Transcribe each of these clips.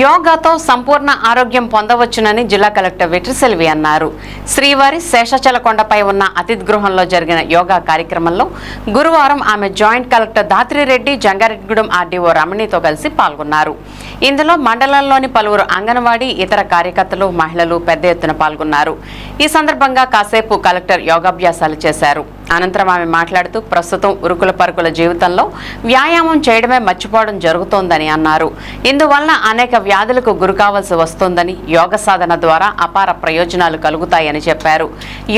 యోగాతో సంపూర్ణ ఆరోగ్యం పొందవచ్చునని జిల్లా కలెక్టర్ వెట్రిసెల్వి అన్నారు. శ్రీవారి శేషాచలకొండపై ఉన్న అతిథి గృహంలో జరిగిన యోగా కార్యక్రమంలో గురువారం ఆమె joint collector Dhatri Reddy Jangareddygudem RDO రమణితో కలిసి పాల్గొన్నారు. ఇందులో మండలంలోని పలువురు అంగన్వాడీ ఇతర కార్యకర్తలు మహిళలు పెద్ద ఎత్తున పాల్గొన్నారు. ఈ సందర్భంగా కాసేపు కలెక్టర్ యోగాభ్యాసాలు చేశారు. అనంతరం ఆమె మాట్లాడుతూ ప్రస్తుతం ఉరుకుల పరుగుల జీవితంలో వ్యాయామం చేయడమే మర్చిపోవడం జరుగుతోందని అన్నారు. ఇందువల్ల అనేక వ్యాధులకు గురి కావాల్సి వస్తోందని యోగ సాధన ద్వారా అపార ప్రయోజనాలు కలుగుతాయని చెప్పారు.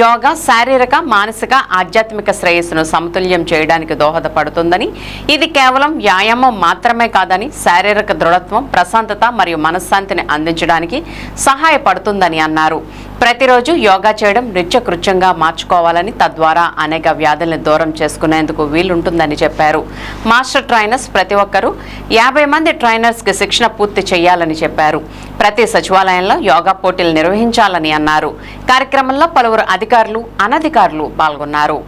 యోగా శారీరక మానసిక ఆధ్యాత్మిక శ్రేయస్సును సమతుల్యం చేయడానికి దోహదపడుతుందని ఇది కేవలం వ్యాయామం మాత్రమే కాదని శారీరక దృఢత్వం ప్రశాంతత మరియు మనశ్శాంతిని అందించడానికి సహాయపడుతుందని అన్నారు. ప్రతిరోజు యోగా చేయడం నిత్యకృత్యంగా మార్చుకోవాలని తద్వారా అనేక వ్యాధుల్ని దూరం చేసుకునేందుకు వీలుంటుందని చెప్పారు. మాస్టర్ ట్రైనర్స్ ప్రతి ఒక్కరూ యాభై మంది ట్రైనర్స్కి శిక్షణ పూర్తి చేయాలని చెప్పారు. ప్రతి సచివాలయంలో యోగా పోటీలు నిర్వహించాలని అన్నారు. కార్యక్రమంలో పలువురు అధికారులు అనధికారులు పాల్గొన్నారు.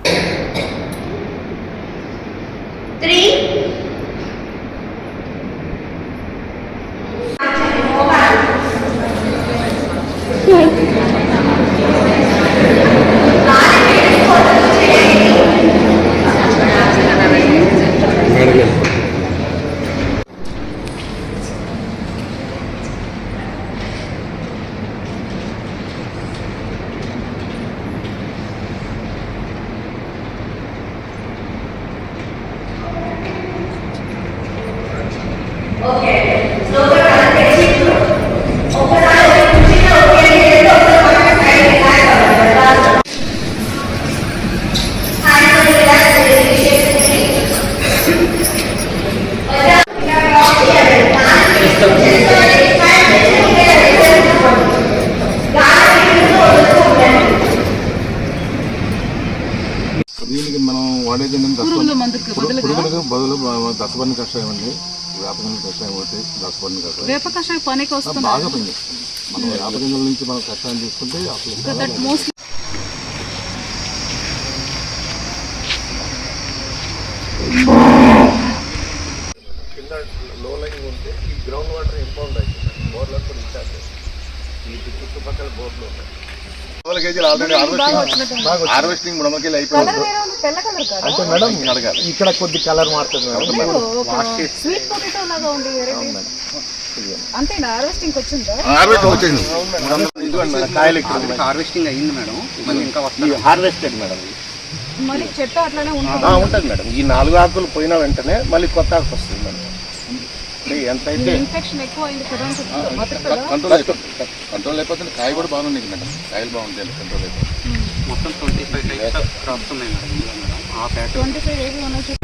దీనికి మనం వాడేది పురుగులకు బదులు దసపర్ణ కషాయం అండి వేపగింజల కషాయం ఒకటి దసపర్ణ కషాయం వేప కషాయం పనికి వస్తుంది? బాగా పనిచేస్తుంది. మనం వేపగింజల నుంచి మనం కషాయం తీసుకుంటే అసలు కింద లో లైన్ ఉంటే ఈ గ్రౌండ్ వాటర్ ఇంపౌండ్ అవుతుంది బోర్లో కూడా ఇన్ఛార్జ్ ఈ చుట్టుపక్కల బోర్లు ఉన్నాయి వందల కేజీలు ఆల్రెడీ హార్వెస్టింగ్ అయిపోయింది అంటే మేడం అడగాలి ఇక్కడ కొద్ది కలర్ మారుతుంది మేడం. స్వీట్ పొటాటో లాగా ఉంది ఎర్రటి. అంతేనా? హార్వెస్టింగ్ వచ్చిందా? హార్వెస్ట్ వచ్చింది. ఇదిగోండి మేడం. కాయలు ఎక్కువ హార్వెస్టింగ్ మేడం. మళ్ళీ ఇంకా వస్తుంది హార్వెస్టెడ్ మేడం. ఇది. మరి చెట్టు అట్లానే ఉంటుంది. ఆ, ఉంటుంది మేడం. ఈ నాలుగు ఆకులు పోయిన వెంటనే మళ్ళీ కొత్త ఆకు వస్తుంది మేడం. ఇన్ఫెక్షన్ ఎక్కువ అయింది కదా కంట్రోల్ అయిపోతుంది కంట్రోల్ అయిపోతుంది కాయ కూడా బాగుంది మేడం. కాయలు బాగుంటాయి కంట్రోల్ అయిపోతుంది మొత్తం twenty five types of crops ఉన్నాయి మేడం. ఆ ప్యాటర్న్ ట్వంటీ ఫైవ్ ఏవి ఉన్నాయి